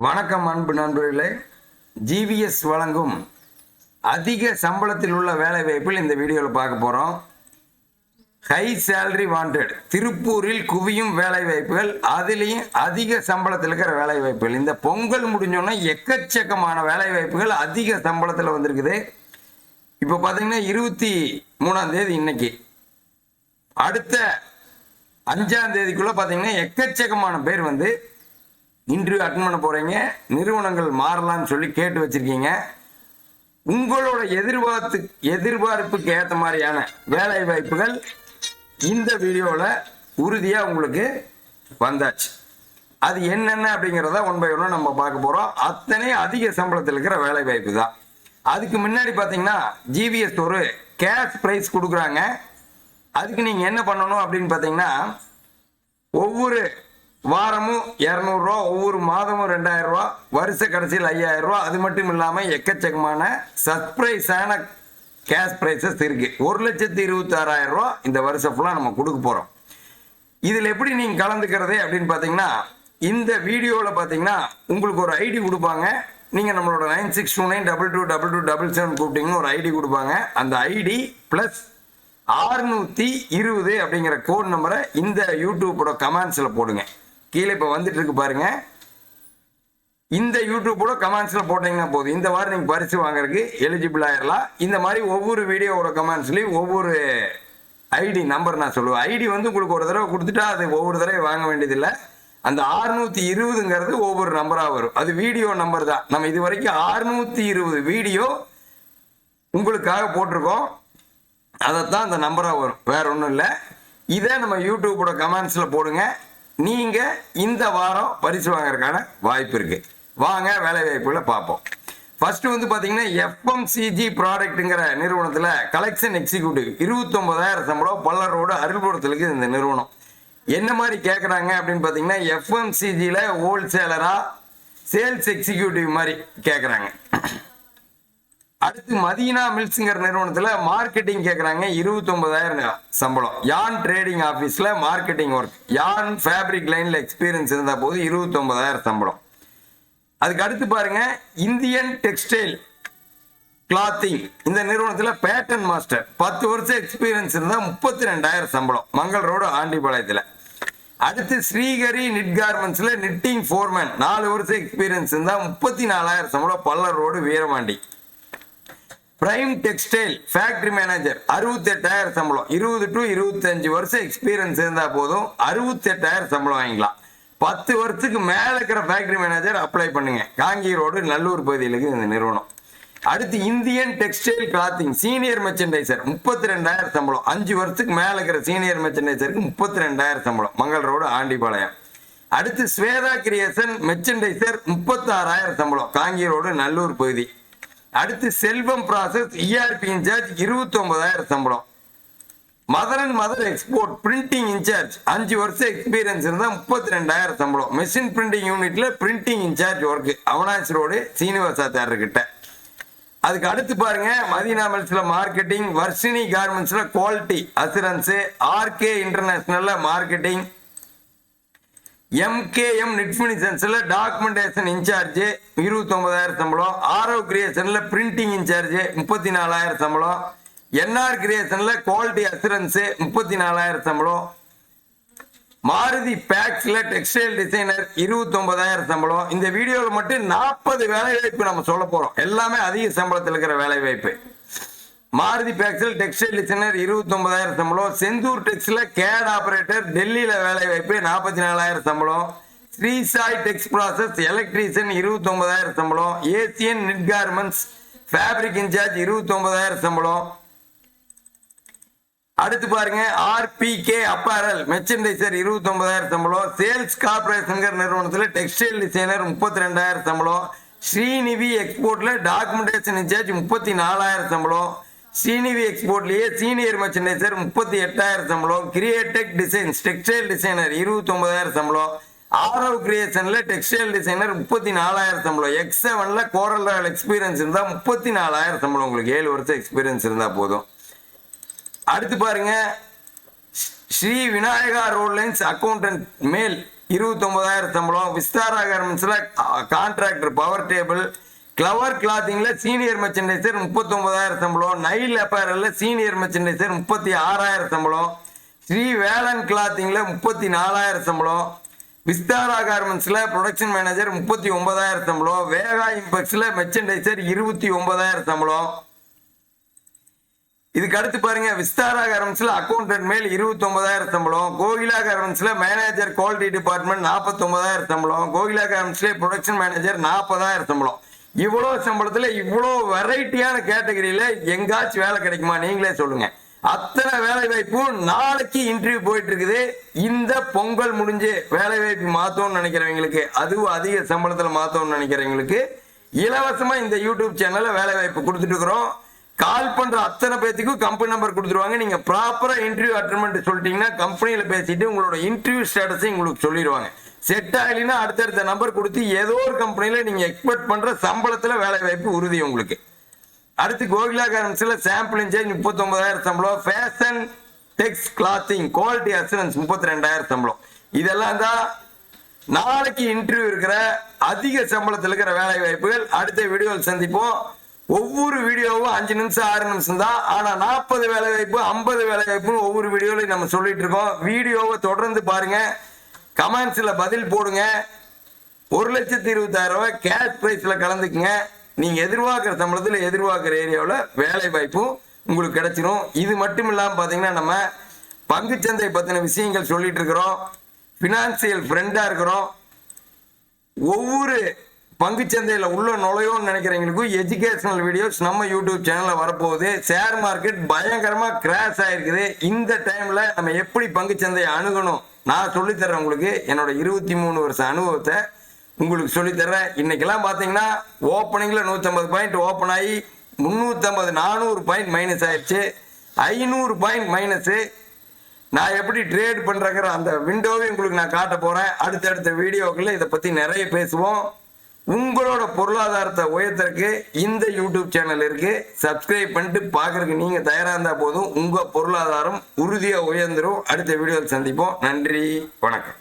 வணக்கம் அன்பு நண்பர்களே. ஜிவிஎஸ் வழங்கும் அதிக சம்பளத்தில் உள்ள வேலை வாய்ப்பில் இந்த வீடியோவில் பார்க்க போகிறோம் ஹை சேலரி வாண்டட் திருப்பூரில் குவியும் வேலை வாய்ப்புகள் அதுலேயும் அதிக சம்பளத்தில் இருக்கிற வேலை வாய்ப்புகள். இந்த பொங்கல் முடிஞ்சோன்னா எக்கச்சக்கமான வேலை வாய்ப்புகள் அதிக சம்பளத்தில் வந்திருக்குது. இப்போ பார்த்தீங்கன்னா இருபத்தி மூணாம் தேதி இன்னைக்கு. அடுத்த அஞ்சாம் தேதிக்குள்ளே பார்த்தீங்கன்னா எக்கச்சக்கமான பேர் வந்து இன்டர்வியூ அட்டன் பண்ண போகிறீங்க நிறுவனங்கள் மாறலாம்னு சொல்லி கேட்டு வச்சிருக்கீங்க. உங்களோட எதிர்பார்த்து எதிர்பார்ப்புக்கு ஏற்ற மாதிரியான வேலை வாய்ப்புகள் இந்த வீடியோவில் உறுதியாக உங்களுக்கு வந்தாச்சு. அது என்னென்ன அப்படிங்கிறத ஒன் பை ஒன்று நம்ம பார்க்க போகிறோம் அத்தனை அதிக சம்பளத்தில் இருக்கிற வேலை வாய்ப்பு தான். அதுக்கு முன்னாடி பார்த்தீங்கன்னா ஜிவிஎஸ் ஒரு கேஷ் ப்ரைஸ் கொடுக்குறாங்க. அதுக்கு நீங்கள் என்ன பண்ணணும் அப்படின்னு பார்த்தீங்கன்னா ஒவ்வொரு வாரமும் இரநூறுவா ஒவ்வொரு மாதமும் ரெண்டாயிரம் ரூபா வருஷ கடைசியில் ஐயாயிரம் ரூபா. அது மட்டும் இல்லாமல் எக்கச்சக்கமான சர்ப்ரைஸான கேஷ் ப்ரைஸஸ் இருக்குது ஒரு லட்சத்தி இருபத்தாறாயிரம் ரூபா இந்த வருஷம் ஃபுல்லாக நம்ம கொடுக்க போகிறோம் இதில் எப்படி நீங்கள் கலந்துக்கிறது அப்படின்னு பார்த்தீங்கன்னா இந்த வீடியோவில் பார்த்தீங்கன்னா உங்களுக்கு ஒரு ஐடி கொடுப்பாங்க. நீங்கள் நம்மளோட nine six two nine double two double two double seven கூப்பிட்டீங்கன்னு ஒரு ஐடி கொடுப்பாங்க. அந்த ஐடி ப்ளஸ் ஆறுநூற்றி இருபது அப்படிங்கிற கோட் நம்பரை இந்த யூடியூப்போட கமெண்ட்ஸில் போடுங்க. கீழே இப்போ வந்துட்டு இருக்கு பாருங்க. இந்த யூடியூப்போட கமெண்ட்ஸில் போட்டீங்கன்னா போதும். இந்த வாரம் நீங்கள் பரிசு வாங்குறதுக்கு எலிஜிபிள் ஆயிடலாம் இந்த மாதிரி ஒவ்வொரு வீடியோவோட கமெண்ட்ஸ்லையும் ஒவ்வொரு ஐடி நம்பர் நான் சொல்லுவேன். ஐடி வந்து உங்களுக்கு ஒரு தடவை கொடுத்துட்டா அது ஒவ்வொரு தடவை வாங்க வேண்டியதில்லை. அந்த ஆறுநூற்றி இருபதுங்கிறது ஒவ்வொரு நம்பராக வரும். அது வீடியோ நம்பர் தான். நம்ம இது வரைக்கும் ஆறுநூற்றி இருபது வீடியோ உங்களுக்காக போட்டிருக்கோம். அதைத்தான் அந்த நம்பராக வரும். வேற ஒன்றும் இல்லை. இதை நம்ம யூடியூப்போட கமெண்ட்ஸில் போடுங்க. நீங்கள் இந்த வாரம் பரிசு வாங்குறதுக்கான வாய்ப்பு இருக்கு. வாங்க வேலை வாய்ப்புகளை பார்ப்போம். ஃபர்ஸ்ட் வந்து பார்த்தீங்கன்னா எஃப்எம்சிஜி ப்ராடக்ட்டுங்கிற நிறுவனத்தில் கலெக்ஷன் எக்ஸிக்யூட்டிவ் இருபத்தொம்பதாயிரம் சம்பளம் பல்லரோட அருள்புறத்திலுக்கு இந்த நிறுவனம். என்ன மாதிரி கேட்குறாங்க அப்படின்னு பார்த்தீங்கன்னா எஃப்எம்சிஜியில் ஹோல்சேலராக சேல்ஸ் எக்ஸிக்யூட்டிவ் மாதிரி கேட்குறாங்க அடுத்து மதீனா மில்ஸுங்கிற நிறுவனத்தில் மார்க்கெட்டிங் கேட்குறாங்க இருபத்தொம்பதாயிரம் சம்பளம். யான் ட்ரேடிங் ஆஃபீஸில் மார்க்கெட்டிங் ஒர்க் யான் ஃபேப்ரிக் லைனில் எக்ஸ்பீரியன்ஸ் இருந்த போது இருபத்தொம்பதாயிரம் சம்பளம். அதுக்கு அடுத்து பாருங்க இந்தியன் டெக்ஸ்டைல் கிளாத்திங் இந்த நிறுவனத்தில் பேட்டன் மாஸ்டர் பத்து வருஷம் எக்ஸ்பீரியன்ஸ் இருந்தால் முப்பத்தி ரெண்டாயிரம் சம்பளம். மங்கள் ரோடு ஆண்டிபாளையத்தில். அடுத்து ஸ்ரீகரி நிட் கார்மெண்ட்ஸில் நிட்டிங் ஃபோர்மேன் நாலு வருஷம் எக்ஸ்பீரியன்ஸ் இருந்தால் முப்பத்தி நாலாயிரம் சம்பளம். Pallar road Veeramandi prime textile factory manager அறுபத்தெட்டாயிரம் சம்பளம். இருபது டு இருபத்தஞ்சு வருஷம் எக்ஸ்பீரியன்ஸ் இருந்தால் போதும். அறுபத்தெட்டாயிரம் சம்பளம் வாங்கிக்கலாம். பத்து வருஷத்துக்கு மேலே இருக்கிற ஃபேக்டரி மேனேஜர் அப்ளை பண்ணுங்க. காங்கி ரோடு நல்லூர் பகுதியிலுக்கு இந்த நிறுவனம். அடுத்து Indian textile clothing senior merchandiser முப்பத்தி ரெண்டாயிரம் சம்பளம். அஞ்சு வருஷத்துக்கு மேலே இருக்கிற சீனியர் மெர்ச்சன்டைசருக்கு முப்பத்தி ரெண்டாயிரம் சம்பளம். மங்கள் ரோடு ஆண்டிபாளையம். அடுத்து ஸ்வேதா கிரியேஷன் மெர்ச்சன்டைசர் முப்பத்தாறாயிரம் சம்பளம். காங்கி ரோடு நல்லூர் பகுதி. அடுத்து செல்வம் ப்ராசஸ் இஆர்பி இன்சார்ஜ் இருபத்தி ஒன்பதாயிரம் சம்பளம். Mother and mother export printing incharge அஞ்சு வருஷம் எக்ஸ்பீரியன்ஸ் இருந்தால் முப்பத்தி ரெண்டாயிரம் சம்பளம் மெஷின் பிரிண்டிங் யூனிட்ல printing incharge work Avinashi road Srinivasachariar கிட்ட அதுக்கு அடுத்து பாருங்க மதீனா மில்ஸ்ல மார்க்கெட்டிங் வர்ஷினி கார்மெண்ட்ஸ்ல குவாலிட்டி அசூரன்ஸ் ஆர்கே இன்டர்நேஷனல்ல மார்க்கெட்டிங் எம்கேஎம் நிட்ஃபினிஷன்ஸ்ல டாக்குமெண்டேஷன் இன்சார்ஜ் இருபத்தொன்பதாயிரம் சம்பளம். ஆரோ கிரியேஷனில் பிரிண்டிங் இன்சார்ஜ் முப்பத்தி நாலாயிரம் சம்பளம். என்ஆர் கிரியேஷனில் குவாலிட்டி அசூரன்ஸு முப்பத்தி நாலாயிரம் சம்பளம். மாருதி பேக்ஸில் டெக்ஸ்டைல் டிசைனர் இருபத்தொம்பதாயிரம் சம்பளம். இந்த வீடியோவில் மட்டும் நாற்பது வேலை வாய்ப்பு நம்ம சொல்ல போகிறோம் எல்லாமே அதிக சம்பளத்தில் இருக்கிற வேலைவாய்ப்பு மாருதி பேக்ஸில் டெக்ஸ்டைல் டிசைனர் இருபத்தொன்பதாயிரம் சம்பளம். செந்தூர் டெக்ஸ்ல கேட் ஆபரேட்டர் டெல்லியில் வேலை வாய்ப்பு நாற்பத்தி நாலாயிரம் சம்பளம் ஸ்ரீசாய் டெக்ஸ் ப்ராசஸ் எலக்ட்ரீஷியன் இருபத்தொன்பதாயிரம் சம்பளம். Asian knit garments fabric incharge இருபத்தொன்பதாயிரம் சம்பளம். அடுத்து பாருங்க ஆர்பிகே அப்பாரல் மெர்ச்சன்டைசர் இருபத்தொன்பதாயிரம் சம்பளம். சேல்ஸ் கார்பரேஷன்கிற நிறுவனத்தில் டெக்ஸ்டைல் டிசைனர் முப்பத்தி ரெண்டாயிரம் சம்பளம் ஸ்ரீநிவி எக்ஸ்போர்ட்ல டாக்குமெண்டேஷன் இன்சார்ஜ் முப்பத்தி நாலாயிரம் சம்பளம். சீனிவி எக்ஸ்போர்ட்லேயே சீனியர் மெர்ச்சன்டைசர் முப்பத்தி எட்டாயிரம் சம்பளம். கிரியேடெக் டிசைன்ஸ் டெக்ஸ்டைல் டிசைனர் இருபத்தொன்பதாயிரம் சம்பளம். ஆரவ் கிரியேஷன்ல டெக்ஸ்டைல் டிசைனர் முப்பத்தி நாலாயிரம் சம்பளம். எக்ஸ் செவன்ல கோரல் எக்ஸ்பீரியன்ஸ் இருந்தா முப்பத்தி நாலாயிரம் சம்பளம் உங்களுக்கு. ஏழு வருஷம் எக்ஸ்பீரியன்ஸ் இருந்தா போதும். அடுத்து பாருங்க. Sri Vinayaka road lines accountant male இருபத்தொன்பதாயிரம் சம்பளம். விஸ்தாரா கார்மெண்ட்ஸில் கான்ட்ராக்டர் பவர் டேபிள் கிளவர் கிளாத்திங்ல சீனியர் மெர்ச்சன்டைசர் முப்பத்தொன்பதாயிரம் சம்பளம். நைல் அப்பேரல்ல சீனியர் மெர்ச்சன்டைசர் முப்பத்தி ஆறாயிரம் சம்பளம். ஸ்ரீ வேலன் கிளாத்திங்ல முப்பத்தி நாலாயிரம் சம்பளம். விஸ்தாரா கார்மெண்ட்ஸ்ல ப்ரொடக்ஷன் மேனேஜர் முப்பத்தி ஒன்பதாயிரம் சம்பளம். வேகா இம்பெக்ஸ்ல மெர்ச்சன்டைசர் இருபத்தி ஒன்பதாயிரம் சம்பளம். இதுக்கு அடுத்து பாருங்க விஸ்தாரா கார்மெண்ட்ஸ்ல அக்கௌண்டன்ட் மேல் இருபத்தி ஒன்பதாயிரம் சம்பளம். கோகிலா கார்மெண்ட்ஸ்ல மேனேஜர் குவாலிட்டி டிபார்ட்மெண்ட் நாற்பத்தி ஒன்பதாயிரம் சம்பளம். கோகிலா கார்மெண்ட்ஸ்ல ப்ரொடக்ஷன் மேனேஜர் நாற்பதாயிரம் சம்பளம். இவ்வளோ சம்பளத்தில் இவ்வளோ வெரைட்டியான கேட்டகரியில் எங்காச்சும் வேலை கிடைக்குமா நீங்களே சொல்லுங்க. அத்தனை வேலை வாய்ப்பும் நாளைக்கு இன்டர்வியூ போயிட்டு இருக்குது இந்த பொங்கல் முடிஞ்சு வேலை வாய்ப்பு மாத்தோம்னு நினைக்கிறவங்களுக்கு அதுவும் அதிக சம்பளத்தில் மாத்தோம்னு நினைக்கிறவங்களுக்கு இலவசமா இந்த யூடியூப் சேனல்ல வேலை வாய்ப்பு கொடுத்துட்டு இருக்கிறோம். கால் பண்ற அத்தனை பேத்துக்கும் கம்பெனி நம்பர் கொடுத்துருவாங்க. நீங்க ப்ராப்பரா இன்டர்வியூ அட்டன் பண்ணிட்டு சொல்லிட்டீங்கன்னா கம்பெனியில பேசிட்டு உங்களோட இன்டர்வியூ ஸ்டேட்டஸையும் உங்களுக்கு சொல்லிடுவாங்க. செட் ஆகலைன்னா அடுத்தடுத்த நம்பர் கொடுத்து ஏதோ ஒரு கம்பெனியில் நீங்கள் எக்ஸ்பெக்ட் பண்ணுற சம்பளத்தில் வேலை வாய்ப்பு உறுதி உங்களுக்கு. அடுத்து கோகிலா கார்மெண்ட்ஸ்ல சாம்பிள் இன்சார்ஜ் முப்பத்தொம்பதாயிரம் சம்பளம். Fashion tex clothing quality assurance முப்பத்தி ரெண்டாயிரம் சம்பளம். இதெல்லாம் தான் நாளைக்கு இன்டர்வியூ இருக்கிற அதிக சம்பளத்தில் இருக்கிற வேலை வாய்ப்புகள். அடுத்த வீடியோவில் சந்திப்போம். ஒவ்வொரு வீடியோவும் அஞ்சு நிமிஷம் ஆறு நிமிஷம் தான். ஆனால் நாற்பது வேலை வாய்ப்பு ஐம்பது வேலை வாய்ப்புன்னு ஒவ்வொரு வீடியோலையும் நம்ம சொல்லிட்டு இருக்கோம். வீடியோவை தொடர்ந்து பாருங்கள் கமெண்ட்ஸில் பதில் போடுங்க. ஒரு லட்சத்தி இருபத்தாயிரம் ரூபாய் கேஷ் ப்ரைஸில் கலந்துக்குங்க. நீங்கள் எதிர்பார்க்குற சம்பளத்தில் எதிர்பார்க்குற ஏரியாவில் வேலை வாய்ப்பும் உங்களுக்கு கிடைச்சிரும். இது மட்டும் இல்லாமல் பார்த்தீங்கன்னா நம்ம பங்குச்சந்தை பற்றின விஷயங்கள் சொல்லிட்டு இருக்கிறோம். ஃபினான்சியல் ஃப்ரெண்டாக இருக்கிறோம். ஒவ்வொரு பங்குச்சந்தையில் உள்ள நுழையோன்னு நினைக்கிறவங்களுக்கும் எஜுகேஷனல் வீடியோஸ் நம்ம யூடியூப் சேனலில் வரப்போகுது. ஷேர் மார்க்கெட் பயங்கரமாக கிராஷ் ஆயிருக்குது. இந்த டைமில் நம்ம எப்படி பங்குச்சந்தையை அணுகணும்? நான் சொல்லித்தரேன் உங்களுக்கு. என்னோட இருபத்தி மூணு வருஷம் அனுபவத்தை உங்களுக்கு சொல்லித்தரேன் இன்னைக்கெல்லாம் பார்த்தீங்கன்னா ஓப்பனிங்கில் நூற்றம்பது பாயிண்ட் ஓப்பன் ஆகி முந்நூற்றம்பது நானூறு பாயிண்ட் மைனஸ் ஆயிடுச்சு. ஐநூறு பாயிண்ட் மைனஸு நான் எப்படி ட்ரேட் பண்ணுறேங்கிற அந்த விண்டோவை உங்களுக்கு நான் காட்ட போகிறேன் அடுத்தடுத்த வீடியோக்களில் இதை பற்றி நிறைய பேசுவோம். உங்களோட பொருளாதாரத்தை உயர்த்தறக்கு இந்த யூடியூப் சேனல் இருக்கு. சப்ஸ்கிரைப் பண்ணிட்டு பார்க்கறதுக்கு நீங்க தயாரா இருந்தா போதும். உங்க பொருளாதாரம் உறுதியா உயர்ந்துரும். அடுத்த வீடியோவில் சந்திப்போம். நன்றி. வணக்கம்.